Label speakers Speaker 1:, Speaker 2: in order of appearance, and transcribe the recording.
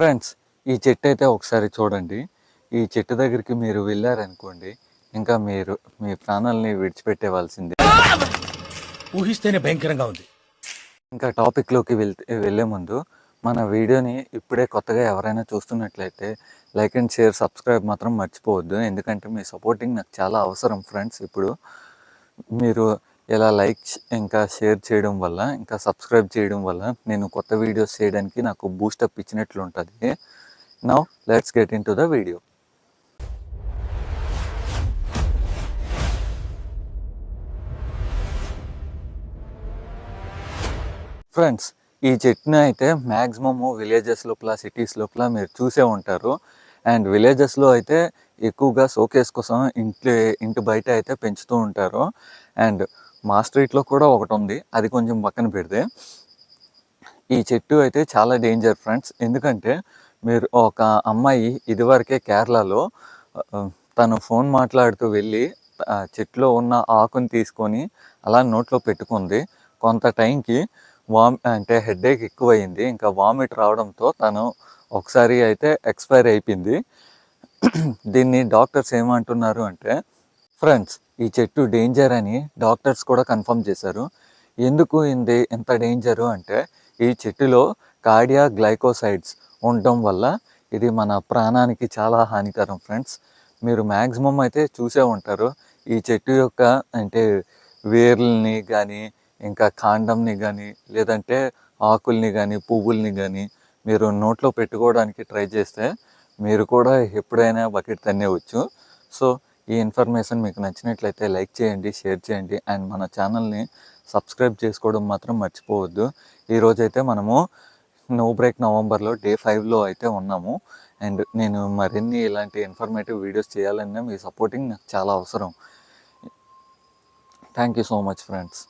Speaker 1: Friends ఈ చెట్టు అయితే ఒకసారి చూడండి. ఈ చెట్టు దగ్గరికి మీరు వెళ్ళారనుకోండి ఇంకా మీరు మీ ప్రాణాలని విడిచిపెట్టేవాల్సిందే.
Speaker 2: ఊహిస్తేనే భయంకరంగా ఉంది.
Speaker 1: ఇంకా టాపిక్లోకి వెళ్తే వెళ్ళే ముందు మన వీడియోని ఇప్పుడే కొత్తగా ఎవరైనా చూస్తున్నట్లయితే లైక్ అండ్ షేర్ సబ్స్క్రైబ్ మాత్రం మర్చిపోవద్దు. ఎందుకంటే మీ సపోర్టింగ్ నాకు చాలా అవసరం ఫ్రెండ్స్. ఇప్పుడు మీరు ఇలా లైక్ ఇంకా షేర్ చేయడం వల్ల ఇంకా సబ్స్క్రైబ్ చేయడం వల్ల నేను కొత్త వీడియోస్ చేయడానికి నాకు బూస్టప్ ఇచ్చినట్లు ఉంటుంది now let's get into the video friends ఈ చెట్టుని అయితే మ్యాక్సిమము విలేజెస్ లోపల సిటీస్ లోపల మీరు చూసే ఉంటారు. అండ్ విలేజెస్లో అయితే ఎక్కువగా షోకేస్ కోసం ఇంట్లో ఇంటి బయట అయితే పెంచుతూ ఉంటారు. అండ్ మా స్ట్రీట్లో కూడా ఒకటి ఉంది అది కొంచెం పక్కన పెడితే. ఈ చెట్టు అయితే చాలా డేంజర్ ఫ్రెండ్స్. ఎందుకంటే మీరు ఒక అమ్మాయి ఇదివరకే కేరళలో తను ఫోన్ మాట్లాడుతూ వెళ్ళి చెట్లో ఉన్న ఆకుని తీసుకొని అలా నోట్లో పెట్టుకుంది. కొంత టైంకి వామ్ అంటే హెడేక్ ఎక్కువైంది. ఇంకా వామిట్ రావడంతో తను ఒకసారి అయితే ఎక్స్పైర్ అయిపోయింది. దీన్ని డాక్టర్స్ ఏమంటున్నారు అంటే ఫ్రెండ్స్ ఈ చెట్టు డేంజర్ అని డాక్టర్స్ కూడా కన్ఫర్మ్ చేశారు. ఎందుకు ఇంది ఎంత డేంజరు అంటే ఈ చెట్టులో కార్డియా గ్లైకోసైడ్స్ ఉండటం వల్ల ఇది మన ప్రాణానికి చాలా హానికరం ఫ్రెండ్స్ మీరు మ్యాక్సిమం అయితే చూసే ఉంటారు. ఈ చెట్టు యొక్క అంటే వేర్లని కానీ ఇంకా కాండంని కానీ లేదంటే ఆకుల్ని కానీ పువ్వుల్ని కానీ మీరు నోట్లో పెట్టుకోవడానికి ట్రై చేస్తే మీరు కూడా ఎప్పుడైనా బకెట్ తన్నేవచ్చు సో ఈ ఇన్ఫర్మేషన్ మీకు నచ్చినట్లయితే లైక్ చేయండి షేర్ చేయండి అండ్ మన ఛానల్ని సబ్స్క్రైబ్ చేసుకోవడం మాత్రం మర్చిపోవద్దు. ఈరోజైతే మనము నో బ్రేక్ నవంబర్లో డే ఫైవ్లో అయితే ఉన్నాము. అండ్ నేను మరిన్ని ఇలాంటి ఇన్ఫర్మేటివ్ వీడియోస్ చేయాలన్నా మీ సపోర్టింగ్ నాకు చాలా అవసరం. Thank you so much friends.